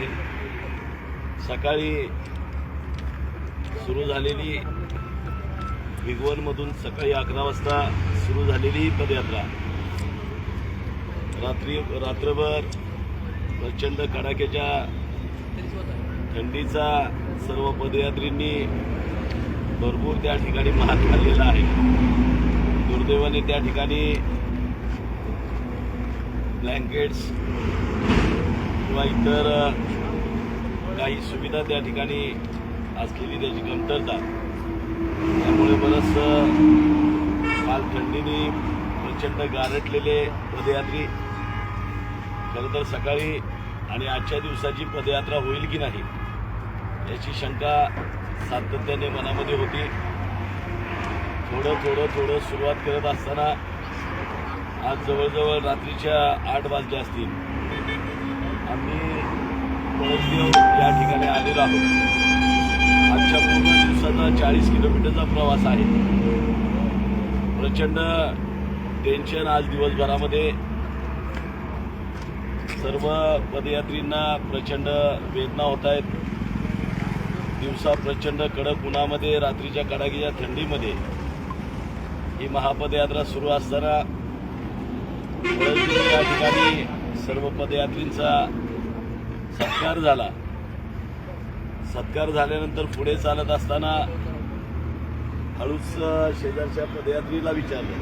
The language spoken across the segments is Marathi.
आहे सकाळी सुरू झालेली भिगवणमधून सकाळी अकरा वाजता सुरू झालेली ही पदयात्रा. रात्री रात्रभर प्रचंड कडाक्याच्या थंडीचा सर्व पदयात्रींनी भरपूर त्या ठिकाणी महाग खाल्लेला आहे. दुर्दैवाने त्या ठिकाणी ब्लँकेट्स किंवा इतर काही सुविधा त्या ठिकाणी असलेली त्याची कमतरता. त्यामुळे बरंच काल थंडीने प्रचंड गारटलेले पदयात्री. खरं तर सकाळी आणि आजच्या दिवसाची पदयात्रा होईल की नाही याची शंका सातत्याने मनामध्ये होती. थोडं थोडं थोडं सुरुवात करत असताना आज जवळजवळ रात्रीच्या आठ वाजल्या असतील. आम्ही या ठिकाणी आलेलो आहोत. आजच्या पूर्ण दिवसाचा चाळीस किलोमीटरचा प्रवास आहे. प्रचंड टेन्शन आज दिवसभरामध्ये. सर्व पदयात्रींना प्रचंड वेदना होत आहेत. दिवसा प्रचंड कडक उन्हामध्ये रात्रीच्या कडाकीच्या थंडीमध्ये ही महापदयात्रा सुरू असताना या ठिकाणी सर्व पदयात्रींचा सत्कार झाला. सत्कार झाल्यानंतर पुढे चालत असताना हळूच शेजारच्या पदयात्रीला विचारलं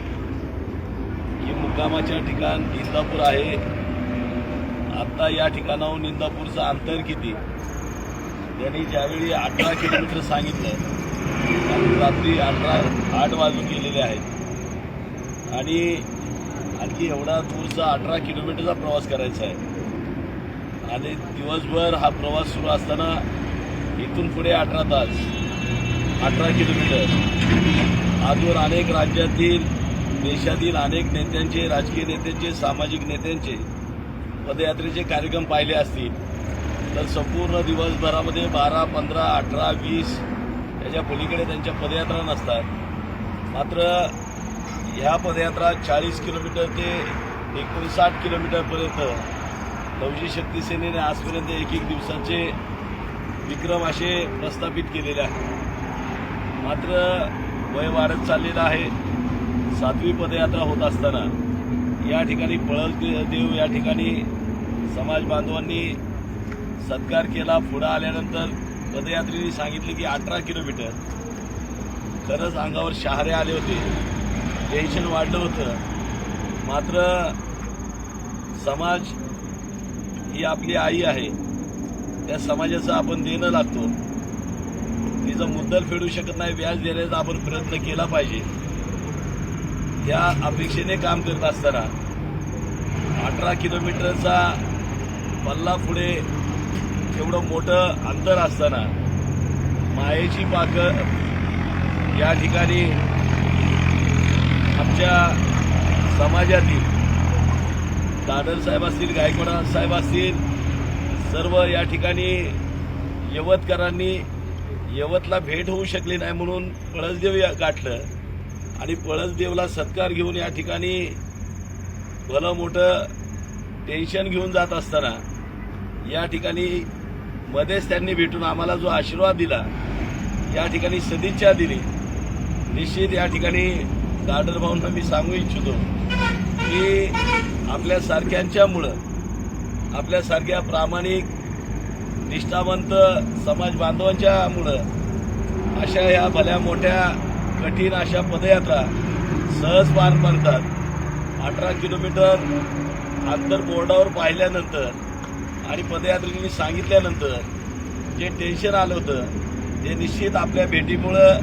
की मुक्कामाच्या ठिकाण इंदापूर आहे. आता या ठिकाणाहून इंदापूरचं अंतर किती? त्यांनी ज्यावेळी अठरा किलोमीटर सांगितलं रात्री अठरा आठ वाजून गेलेले आहेत. आणि आणखी एवढा दूरचा अठरा किलोमीटरचा प्रवास करायचा आहे. आणि दिवसभर हा प्रवास सुरू असताना इथून पुढे अठरा तास अठरा किलोमीटर. आजवर अनेक राज्यातील देशातील अनेक नेत्यांचे राजकीय नेत्यांचे सामाजिक नेत्यांचे पदयात्रेचे कार्यक्रम पाहिले असतील. तर संपूर्ण दिवसभरामध्ये बारा पंधरा अठरा वीस याच्या पलीकडे त्यांच्या पदयात्रा नसतात. मात्र ह्या पदयात्रा चाळीस किलोमीटर ते एकोणसाठ किलोमीटरपर्यंत लवजी शक्ती सेनेने आजपर्यंत एक एक दिवसाचे विक्रम असे प्रस्थापित केलेले आहेत. मात्र वय वाढत चाललेलं आहे. सातवी पदयात्रा होत असताना या ठिकाणी पळल देव या ठिकाणी समाज बांधवांनी सत्कार केला. पुढं आल्यानंतर पदयात्रेने सांगितले की अठरा किलोमीटर. खरंच अंगावर शहारे आले होते. टेन्शन वाढलं होतं. मात्र समाज ही आपली आई आहे. त्या समाजाचं आपण देणं लागतो. तिचा मुद्दल फेडू शकत नाही व्याज देण्याचा आपण प्रयत्न केला पाहिजे. त्या अपेक्षेने काम करत असताना अठरा किलोमीटरचा पल्ला पुढे एवढं मोठं अंतर असताना मायेची पाकं या ठिकाणी आमच्या समाजातील दादर साहेब असतील गायकवाड साहेब असतील सर्व या ठिकाणी यवतकरांनी यवतला भेट होऊ शकली नाही म्हणून पळसदेव या गाठलं. आणि पळसदेवला सत्कार घेऊन या ठिकाणी भलं मोठं टेन्शन घेऊन जात असताना या ठिकाणी मध्येच त्यांनी भेटून आम्हाला जो आशीर्वाद दिला या ठिकाणी सदिच्छा दिली. निश्चित या ठिकाणी दादर भाऊंना मी सांगू इच्छितो. की आपल्यासारख्यांच्यामुळं आपल्यासारख्या प्रामाणिक निष्ठावंत समाज बांधवांच्यामुळं अशा ह्या भल्या मोठ्या कठीण अशा पदयात्रा सहज पार पडतात. अठरा किलोमीटर अंतर बोर्डावर पाहिल्यानंतर आणि पदयात्रेने सांगितल्यानंतर जे टेन्शन आलं होतं ते निश्चित आपल्या भेटीमुळं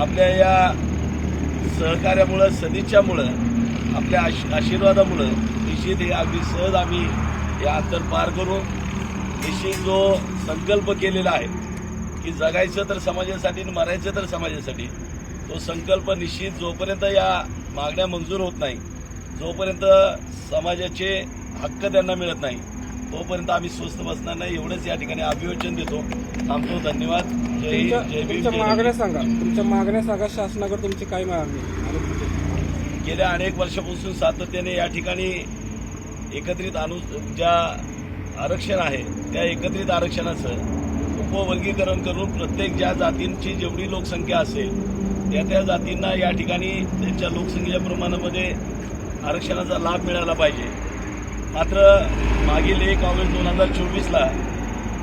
आपल्या या सहकार्यामुळं सदिच्छामुळं आपल्या आश आशीर्वादामुळं निश्चित हे अगदी सहज आम्ही हे अंतर पार करून निश्चित जो संकल्प केलेला आहे की जगायचं तर समाजासाठी आणि मरायचं तर समाजासाठी तो संकल्प निश्चित जोपर्यंत या मागण्या मंजूर होत नाही जोपर्यंत समाजाचे हक्क त्यांना मिळत नाही तोपर्यंत आम्ही स्वस्त बसणार नाही. एवढंच या ठिकाणी अभिवचन देतो. थांबतो. धन्यवाद. जय जय मागण्या. सांगा. तुमच्या मागण्या सांगा. शासनाकडे तुमची काय मागणी. गेल्या अनेक वर्षापासून सातत्याने या ठिकाणी एकत्रित अनु ज्या आरक्षण आहे त्या एकत्रित आरक्षणाचं उपवर्गीकरण करून प्रत्येक ज्या जातींची जेवढी लोकसंख्या असेल त्या त्या जातींना या ठिकाणी त्यांच्या लोकसंख्येच्या प्रमाणामध्ये आरक्षणाचा लाभ मिळाला पाहिजे. मात्र मागील एक ऑगस्ट दोन हजार चोवीसला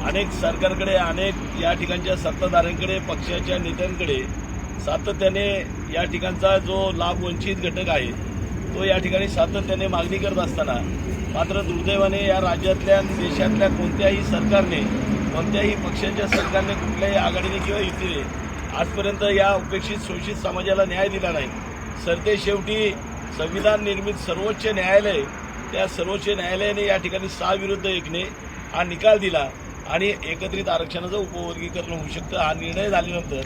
अनेक सरकारकडे अनेक या ठिकाणच्या सत्ताधाऱ्यांकडे पक्षाच्या नेत्यांकडे सातत्याने या ठिकाणचा जो लाभ वंचित घटक आहे तो या ठिकाणी सातत्याने मागणी करत असताना मात्र दुर्दैवाने या राज्यातल्या देशातल्या कोणत्याही सरकारने कोणत्याही पक्षाच्या सरकारने कुठल्याही आघाडीने किंवा युतीने आजपर्यंत या उपेक्षित शोषित समाजाला न्याय दिला नाही. सरते शेवटी संविधान निर्मित सर्वोच्च न्यायालय त्या सर्वोच्च न्यायालयाने या ठिकाणी सहा विरुद्ध एकने हा निकाल दिला आणि एकत्रित आरक्षणाचं उपवर्गीकरण होऊ शकतं. हा निर्णय झाल्यानंतर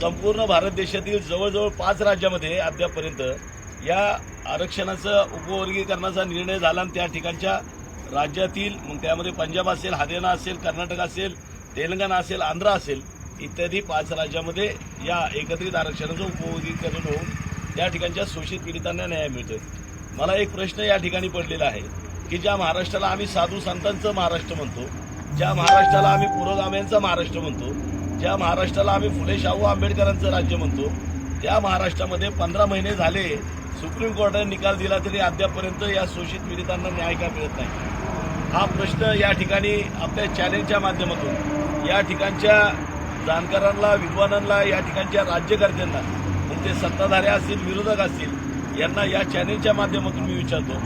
संपूर्ण भारत देशातील जवळजवळ पाच राज्यामध्ये अद्यापपर्यंत या आरक्षणाचं उपवर्गीकरणाचा निर्णय झाला आणि त्या ठिकाणच्या राज्यातील मग त्यामध्ये पंजाब असेल हरियाणा असेल कर्नाटक असेल तेलंगणा असेल आंध्र असेल इत्यादी पाच राज्यामध्ये या एकत्रित आरक्षणाचं उपवर्गीकरण होऊन त्या ठिकाणच्या शोषित पीडितांना न्याय मिळतोय. मला एक प्रश्न या ठिकाणी पडलेला आहे की ज्या महाराष्ट्राला आम्ही साधू संतांचं महाराष्ट्र म्हणतो ज्या महाराष्ट्राला आम्ही पुरोगाम्यांचा महाराष्ट्र म्हणतो ज्या महाराष्ट्राला आम्ही फुले शाहू आंबेडकरांचं राज्य म्हणतो त्या महाराष्ट्रामध्ये पंधरा महिने झाले सुप्रीम कोर्टाने निकाल दिला तरी अद्यापपर्यंत या शोषित पीडितांना न्याय का मिळत नाही? हा प्रश्न या ठिकाणी आपल्या चॅलेंजच्या माध्यमातून या ठिकाणच्या जाणकारांना विद्वानांना या ठिकाणच्या राज्यकर्त्यांना म्हणजे ते सत्ताधारी असतील विरोधक असतील यांना या चॅनेलच्या माध्यमातून मी विचारतो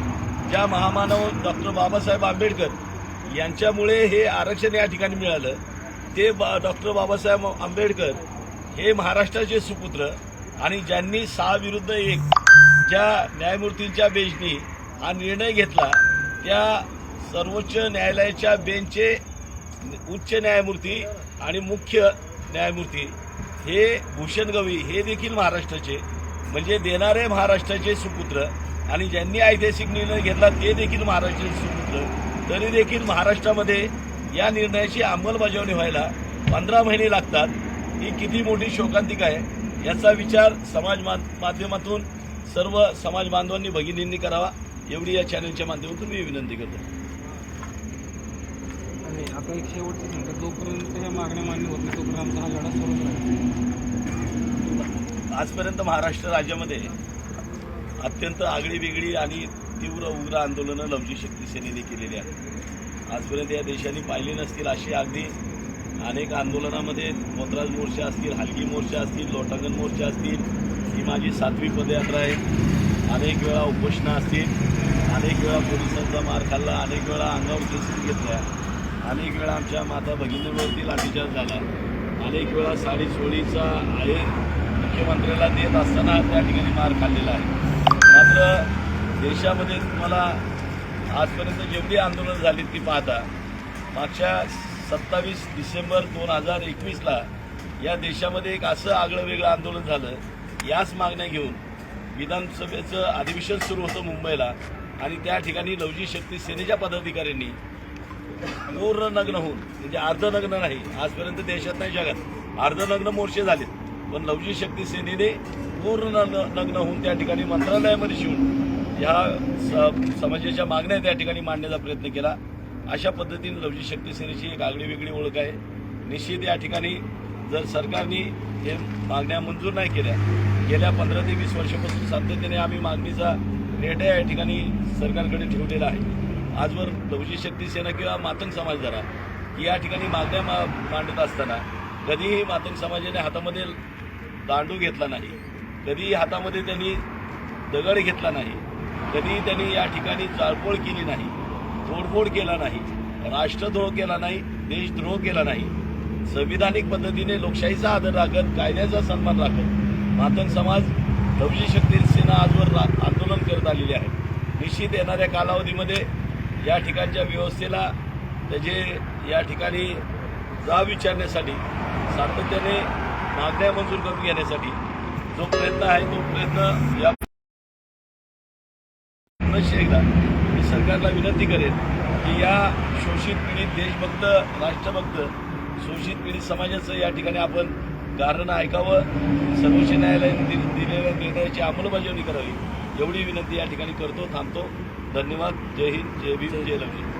ज्या महामानव डॉक्टर बाबासाहेब आंबेडकर यांच्यामुळे हे आरक्षण या ठिकाणी मिळालं ते बा डॉक्टर बाबासाहेब आंबेडकर हे महाराष्ट्राचे सुपुत्र आणि ज्यांनी सहा विरुद्ध एक ज्या न्यायमूर्तींच्या बेंचनी हा निर्णय घेतला त्या सर्वोच्च न्यायालयाच्या बेंचचे उच्च न्यायमूर्ती आणि मुख्य न्यायमूर्ती हे भूषण गवई हे देखील महाराष्ट्राचे म्हणजे देणारे महाराष्ट्राचे सुपुत्र आणि ज्यांनी ऐतिहासिक निर्णय घेतला ते देखील महाराष्ट्राचे सुपुत्र. तरी देखील महाराष्ट्रामध्ये या निर्णयाची अंमलबजावणी व्हायला पंधरा महिने लागतात. ही किती मोठी शोकांतिका आहे याचा विचार समाज माध्यमातून सर्व समाज बांधवांनी भगिनींनी करावा. एवढी या चॅनलच्या माध्यमातून मी विनंती करतो. आता एक शेवटचं सांगतो. जोपर्यंत ह्या मागण्या मान्य होत नाही तोपर्यंत आमचा हा लढा सुरूच राहील. आजपर्यंत महाराष्ट्र राज्यामध्ये अत्यंत आगळी वेगळी आणि तीव्र उग्र आंदोलनं लवजी शक्ती सेनेने केलेली आहेत. आजपर्यंत या देशाने पाहिली नसतील अशी अगदी अनेक आंदोलनामध्ये मोतराज मोर्चा असतील हलगी मोर्चा असतील लोटांगण मोर्चा असतील ही माझी सातवी पदयात्रा आहे. अनेक वेळा उपोषणं असतील अनेक वेळा पोलिसांचा मार खाल्ला अनेक वेळा अंगावर केसेस घेतल्या अनेक वेळा आमच्या माता भगिनीवरती लाठीचार्ज झाला. अनेक वेळा साडी सोळीचा आहे मुख्यमंत्र्याला देत असताना त्या ठिकाणी मार खाल्लेला आहे. मात्र देशामध्ये तुम्हाला आजपर्यंत जेवढी आंदोलनं झालीत ती पाहता मागच्या सत्तावीस डिसेंबर दोन हजार एकवीसला या देशामध्ये एक असं आगळं वेगळं आंदोलन झालं याच मागण्या घेऊन विधानसभेचं अधिवेशन सुरू होतं मुंबईला आणि त्या ठिकाणी लवजी शक्ती सेनेच्या पदाधिकाऱ्यांनी पूर्ण नग्न होऊन म्हणजे अर्धनग्न नाही आजपर्यंत देशात नाही जगात अर्धनग्न मोर्चे झालेत. पण लवजी शक्ती सेनेने पूर्ण नग्न नग्न होऊन त्या ठिकाणी मंत्रालयामध्ये शिवून ह्या स- समाजाच्या मागण्या त्या ठिकाणी मांडण्याचा प्रयत्न केला. अशा पद्धतीने लवजी शक्ती सेनेची एक आगळी वेगळी ओळख आहे. निश्चित या ठिकाणी जर सरकारने हे मागण्या मंजूर नाही केल्या गेल्या पंधरा ते वीस वर्षापासून सातत्याने आम्ही मागणीचा रेटा या ठिकाणी सरकारकडे ठेवलेला आहे. आजवर लवजी शक्ती सेना किंवा मातंग समाज जरा या ठिकाणी मागण्या मा मांडत असताना कधीही मातंग समाजाने हातामध्ये दांडू घेतला नाही. कधीही हातामध्ये त्यांनी दगड घेतला नाही. कधीही त्यांनी या ठिकाणी जाळपोळ केली नाही तोडफोड केला नाही राष्ट्रद्रोह केला नाही देशद्रोह केला नाही. संविधानिक पद्धतीने लोकशाहीचा आदर राखत कायद्याचा सन्मान राखत मातंग समाज लवजी शक्ती सेना आजवर रा- आंदोलन करत आलेली आहे. निश्चित येणाऱ्या कालावधीमध्ये या ठिकाणच्या व्यवस्थेला त्याचे या ठिकाणी जाब विचारण्यासाठी सातत्याने मागण्या मंजूर करून घेण्यासाठी जो प्रयत्न आहे तो प्रयत्न या पुनश्च एकदा. मी सरकारला विनंती करेन की या शोषित पीडित देशभक्त राष्ट्रभक्त शोषित पीडित समाजाचं या ठिकाणी आपण कारण ऐकावं. सर्वोच्च न्यायालयाने दि- दिलेल्या निर्णयाची अंमलबजावणी करावी. एवढी विनंती या ठिकाणी करतो थांबतो. धन्यवाद. जय हिंद. जय भीम. जय लक्ष्मी.